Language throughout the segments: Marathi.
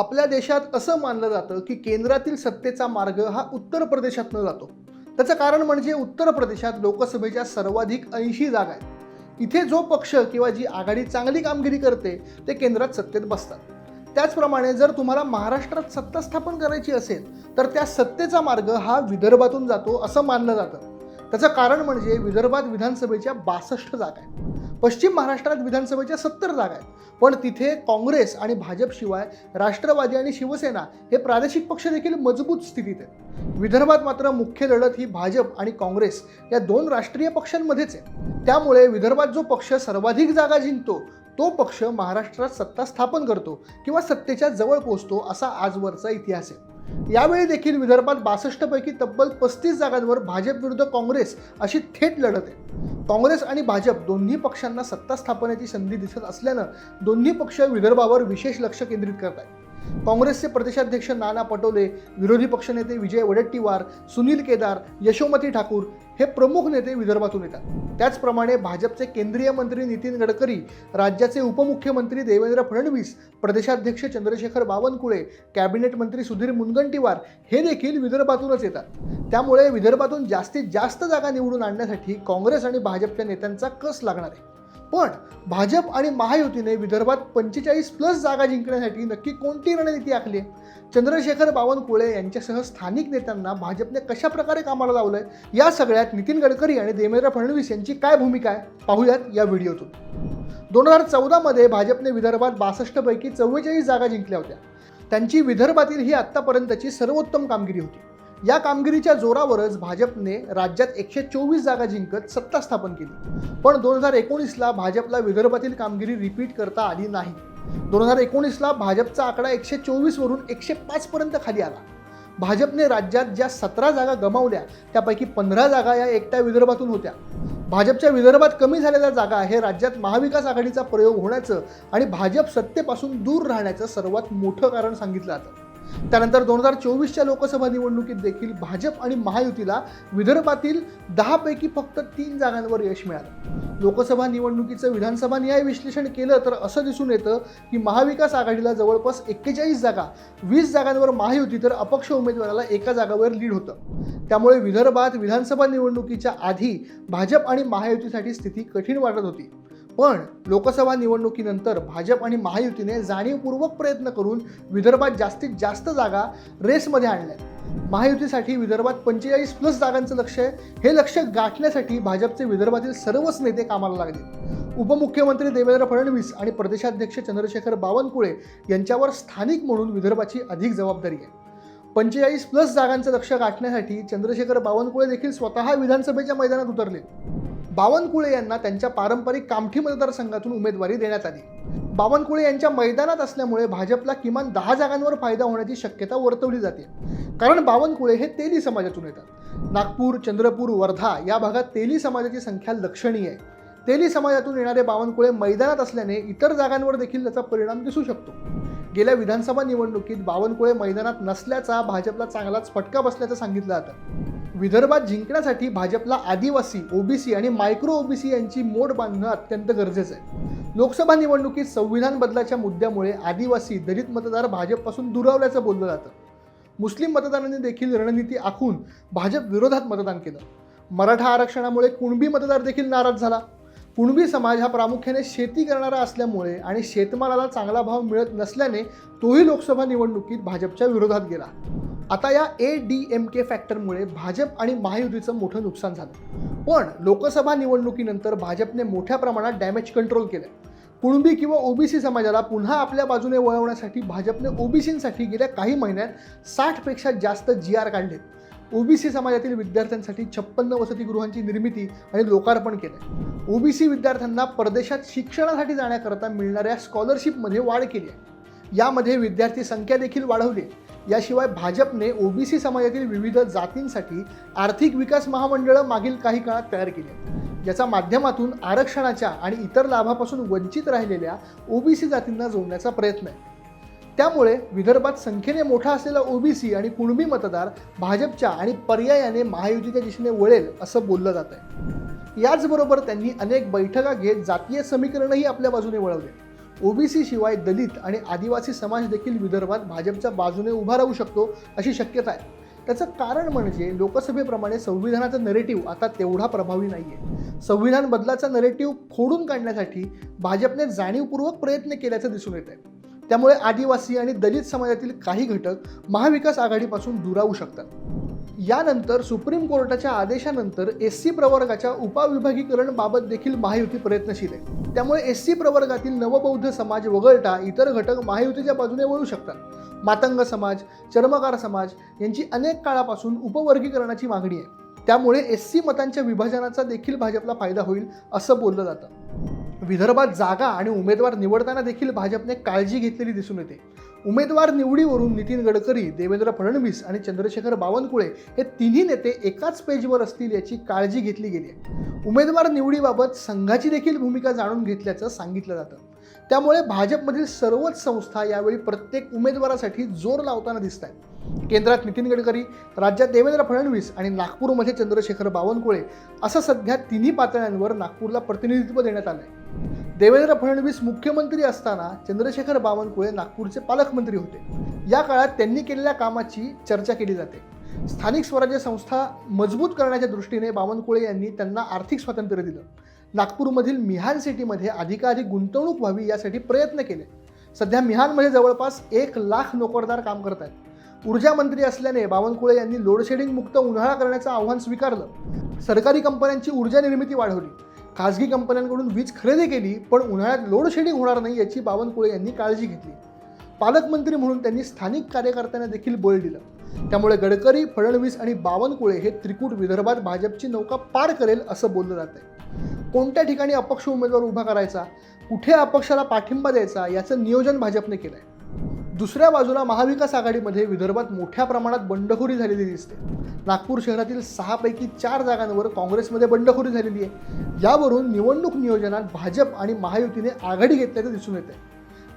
आपल्या देशात असं मानलं जातं की केंद्रातील सत्तेचा मार्ग हा उत्तर प्रदेशातनं जातो. त्याचं कारण म्हणजे उत्तर प्रदेशात लोकसभेच्या सर्वाधिक ऐंशी जागा आहेत. इथे जो पक्ष किंवा जी आघाडी चांगली कामगिरी करते ते केंद्रात सत्तेत बसतात. त्याचप्रमाणे जर तुम्हाला महाराष्ट्रात सत्ता स्थापन करायची असेल तर त्या सत्तेचा मार्ग हा विदर्भातून जातो असं मानलं जातं. त्याचं कारण म्हणजे विदर्भात विधानसभेच्या बासष्ट जागा आहेत. पश्चिम महाराष्ट्रात विधानसभेच्या सत्तर जागा आहेत. पण तिथे काँग्रेस आणि भाजपशिवाय राष्ट्रवादी आणि शिवसेना हे प्रादेशिक पक्ष देखील मजबूत स्थितीत आहेत. विदर्भात मात्र मुख्य लढत ही भाजप आणि काँग्रेस या दोन राष्ट्रीय पक्षांमध्येच आहे. त्यामुळे विदर्भात जो पक्ष सर्वाधिक जागा जिंकतो तो पक्ष महाराष्ट्रात सत्ता स्थापन करतो किंवा सत्तेच्या जवळ पोहोचतो असा आजवरचा इतिहास आहे. यावेळी देखील विदर्भात बासष्टपैकी तब्बल पस्तीस जागांवर भाजप विरुद्ध काँग्रेस अशी थेट लढत आहे. काँग्रेस आणि भाजप दोन्ही पक्षांना सत्ता स्थापनेची संधी दिसत असल्यानं दोन्ही पक्ष विदर्भावर विशेष लक्ष केंद्रित करत आहेत. काँग्रेसचे प्रदेशाध्यक्ष नाना पटोले विरोधी पक्षनेते विजय वडेट्टीवार सुनील केदार यशोमती ठाकूर हे प्रमुख नेते विदर्भातून येतात. त्याचप्रमाणे भाजपचे केंद्रीय मंत्री नितीन गडकरी राज्याचे उपमुख्यमंत्री देवेंद्र फडणवीस प्रदेशाध्यक्ष चंद्रशेखर बावनकुळे कॅबिनेट मंत्री सुधीर मुनगंटीवार हे देखील विदर्भातूनच येतात. त्यामुळे विदर्भातून जास्तीत जास्त जागा निवडून आणण्यासाठी काँग्रेस आणि भाजपच्या नेत्यांचा कस लागणार आहे? पण भाजप आणि महायुतीने विदर्भात पंचेचाळीस प्लस जागा जिंकण्यासाठी नक्की कोणती रणनीती आखली आहे? चंद्रशेखर बावनकुळे यांच्यासह स्थानिक नेत्यांना भाजपने कशा प्रकारे कामाला लावलंय? या सगळ्यात नितीन गडकरी आणि देवेंद्र फडणवीस यांची काय भूमिका आहे? पाहूयात या व्हिडिओतून. दोन हजार चौदामध्ये भाजपने विदर्भात बासष्टपैकी चव्वेचाळीस जागा जिंकल्या होत्या. त्यांची विदर्भातील ही आत्तापर्यंतची सर्वोत्तम कामगिरी होती. या कामगिरीच्या जोरावरच भाजपने राज्यात एकशे चोवीस जागा जिंकत सत्ता स्थापन केली. पण दोन हजार एकोणीसला भाजपला विदर्भातील कामगिरी रिपीट करता आली नाही. दोन हजार एकोणीसला भाजपचा आकडा एकशे चोवीसवरून एकशे पाचपर्यंत खाली आला. भाजपने राज्यात ज्या सतरा जागा गमावल्या त्यापैकी पंधरा जागा या एकट्या विदर्भातून होत्या. भाजपच्या विदर्भात कमी झालेल्या जागा हे राज्यात महाविकास आघाडीचा प्रयोग होण्याचं आणि भाजप सत्तेपासून दूर राहण्याचं सर्वात मोठं कारण सांगितलं जातं. त्यानंतर दोन हजार चोवीसच्या लोकसभा निवडणुकीत देखील भाजप आणि महायुतीला विदर्भातील दहापैकी फक्त तीन जागांवर यश मिळालं. लोकसभा निवडणुकीचं विधानसभा न्याय विश्लेषण केलं तर असं दिसून येतं की महाविकास आघाडीला जवळपास एक्केचाळीस जागा वीस जागांवर महायुती तर अपक्ष उमेदवाराला एका जागावर लीड होतं. त्यामुळे विदर्भात विधानसभा निवडणुकीच्या आधी भाजप आणि महायुतीसाठी स्थिती कठीण वाटत होती. पण लोकसभा निवडणुकीनंतर भाजप आणि महायुतीने जाणीवपूर्वक प्रयत्न करून विदर्भात जास्तीत जास्त जागा रेसमध्ये आणल्या महायुतीसाठी विदर्भात पंचेचाळीस प्लस जागांचं लक्ष आहे. हे लक्ष गाठण्यासाठी भाजपचे विदर्भातील सर्वच नेते कामाला लागले उपमुख्यमंत्री देवेंद्र फडणवीस आणि प्रदेशाध्यक्ष चंद्रशेखर बावनकुळे यांच्यावर स्थानिक म्हणून विदर्भाची अधिक जबाबदारी आहे. पंचेचाळीस प्लस जागांचं लक्ष गाठण्यासाठी चंद्रशेखर बावनकुळे देखील स्वतः विधानसभेच्या मैदानात उतरले बावनकुळे यांना त्यांच्या पारंपरिक कामठी मतदारसंघातून उमेदवारी देण्यात आली. बावनकुळे यांच्या मैदानात असल्यामुळे भाजपला किमान दहा जागांवर फायदा होण्याची शक्यता वर्तवली जाते. कारण बावनकुळे हे तेली समाजातून येतात. नागपूर चंद्रपूर वर्धा या भागात तेली समाजाची संख्या लक्षणीय आहे. तेली समाजातून येणारे बावनकुळे मैदानात असल्याने इतर जागांवर देखील त्याचा परिणाम दिसू शकतो. गेल्या विधानसभा निवडणुकीत बावनकुळे मैदानात नसल्याचा भाजपला चांगलाच फटका बसल्याचं सांगितलं जातं. विदर्भात जिंकण्यासाठी भाजपला आदिवासी ओबीसी आणि मायक्रो ओबीसी यांची मोड बांधणं अत्यंत गरजेचं आहे. लोकसभा निवडणुकीत संविधान बदलाच्या मुद्द्यामुळे आदिवासी दलित मतदार भाजपपासून दुरावल्याचं बोललं जातं. मुस्लिम मतदारांनी देखील रणनीती आखून भाजप विरोधात मतदान केलं. मराठा आरक्षणामुळे कुणबी मतदार देखील नाराज झाला. कुणबी समाज हा प्रामुख्याने शेती करणारा असल्यामुळे आणि शेतमालाला चांगला भाव मिळत नसल्याने तोही लोकसभा निवडणुकीत भाजपच्या विरोधात गेला. आता या ए डी एम के फॅक्टरमुळे भाजप आणि महायुतीचं मोठं नुकसान झालं. पण लोकसभा निवडणुकीनंतर भाजपने मोठ्या प्रमाणात डॅमेज कंट्रोल केलं कुणबी किंवा ओबीसी समाजाला पुन्हा आपल्या बाजूने वळवण्यासाठी भाजपने ओबीसींसाठी गेल्या काही महिन्यात साठपेक्षा जास्त जी आर काढले. ओबीसी समाजातील विद्यार्थ्यांसाठी छप्पन्न वसतिगृहांची निर्मिती आणि लोकार्पण केलं ओबीसी विद्यार्थ्यांना परदेशात शिक्षणासाठी जाण्याकरता मिळणाऱ्या स्कॉलरशिपमध्ये वाढ केली आहे. यामध्ये विद्यार्थी संख्या देखील वाढवली आहे. याशिवाय भाजपने ओबीसी समाजातील विविध जातींसाठी आर्थिक विकास महामंडळं मागील काही काळात तयार केली आहेत. ज्याच्या माध्यमातून आरक्षणाच्या आणि इतर लाभापासून वंचित राहिलेल्या ओबीसी जातींना जोडण्याचा प्रयत्न आहे. त्यामुळे विदर्भात संख्येने मोठा असलेला ओबीसी आणि कुणबी मतदार भाजपच्या आणि पर्यायाने महायुतीच्या दिशेने वळेल असं बोललं जात आहे याचबरोबर त्यांनी अनेक बैठका घेत जातीय समीकरणही आपल्या बाजूने वळवले ओबीसी शिवाय दलित आणि आदिवासी समाज देखील विदर्भात भाजपच्या बाजूने उभा राहू शकतो अशी शक्यता आहे. त्याचं कारण म्हणजे लोकसभेप्रमाणे संविधानाचा नरेटिव्ह आता तेवढा प्रभावी नाही आहे संविधान बदलाचा नरेटिव्ह खोडून काढण्यासाठी भाजपने जाणीवपूर्वक प्रयत्न केल्याचं दिसून येत आहे त्यामुळे आदिवासी आणि दलित समाजातील काही घटक महाविकास आघाडीपासून दुरावू शकतात. यानंतर सुप्रीम कोर्टाच्या आदेशानंतर एस सी प्रवर्गाच्या उपविभागीकरणबाबत देखील महायुती प्रयत्नशील आहे. त्यामुळे एस सी प्रवर्गातील नवबौद्ध समाज वगळता इतर घटक महायुतीच्या बाजूने वळू शकतात. मातंग समाज चर्मकार समाज यांची अनेक काळापासून उपवर्गीकरणाची मागणी आहे. त्यामुळे एस सी मतांच्या विभाजनाचा देखील भाजपला फायदा होईल असं बोललं जातं. विदर्भात जागा आणि उमेदवार निवडताना देखील भाजपने काळजी घेतलेली दिसून येते. उमेदवार निवडीवरून नितीन गडकरी देवेंद्र फडणवीस आणि चंद्रशेखर बावनकुळे हे तिन्ही नेते एकाच पेजवर असतील याची काळजी घेतली गेली आहे. उमेदवार निवडीबाबत संघाची देखील भूमिका जाणून घेतल्याचं सांगितलं जातं. त्यामुळे भाजपमधील सर्वच संस्था यावेळी प्रत्येक उमेदवारासाठी जोर लावताना दिसत आहेत. केंद्रात नितीन गडकरी राज्यात देवेंद्र फडणवीस आणि नागपूरमध्ये चंद्रशेखर बावनकुळे असं सध्या तिन्ही पातळ्यांवर नागपूरला प्रतिनिधित्व देण्यात आलं आहे देवेंद्र फडणवीस मुख्यमंत्री असताना चंद्रशेखर बावनकुळे नागपूरचे पालकमंत्री होते. या काळात त्यांनी केलेल्या कामाची चर्चा केली जाते. स्थानिक स्वराज्य संस्था मजबूत करण्याच्या दृष्टीने बावनकुळे यांनी त्यांना आर्थिक स्वातंत्र्य दिलं. नागपूरमधील मिहान सिटीमध्ये अधिकाधिक गुंतवणूक व्हावी यासाठी प्रयत्न केले. सध्या मिहानमध्ये जवळपास एक लाख नोकरदार काम करत आहेत. ऊर्जा मंत्री असल्याने बावनकुळे यांनी लोडशेडिंग मुक्त उन्हाळा करण्याचं आव्हान स्वीकारलं. सरकारी कंपन्यांची ऊर्जा निर्मिती वाढवली. खाजगी कंपन्यांकडून वीज खरेदी केली पण उन्हाळ्यात लोडशेडिंग होणार नाही याची बावनकुळे यांनी काळजी घेतली. पालकमंत्री म्हणून त्यांनी स्थानिक कार्यकर्त्यांना देखील बळ दिलं. त्यामुळे गडकरी फडणवीस आणि बावनकुळे हे त्रिकूट विदर्भात भाजपची नौका पार करेल असं बोललं जात आहे. कोणत्या ठिकाणी अपक्ष उमेदवार उभा करायचा कुठे अपक्षाला पाठिंबा द्यायचा याचं नियोजन भाजपने केलं आहे दुसऱ्या बाजूला महाविकास आघाडीमध्ये विदर्भात मोठ्या प्रमाणात बंडखोरी झालेली दिसते. नागपूर शहरातील सहापैकी चार जागांवर काँग्रेसमध्ये बंडखोरी झालेली आहे. यावरून निवडणूक नियोजनात भाजप आणि महायुतीने आघाडी घेतल्याचं दिसून येते आहे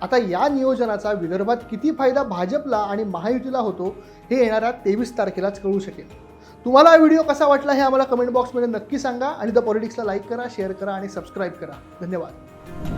आता या नियोजनाचा विदर्भात किती फायदा भाजपला आणि महायुतीला होतो हे येणाऱ्या तेवीस तारखेलाच कळू शकेल. तुम्हाला हा व्हिडिओ कसा वाटला हे आम्हाला कमेंट बॉक्समध्ये नक्की सांगा आणि द पॉलिटिक्सला लाईक करा शेअर करा आणि सबस्क्राईब करा. धन्यवाद.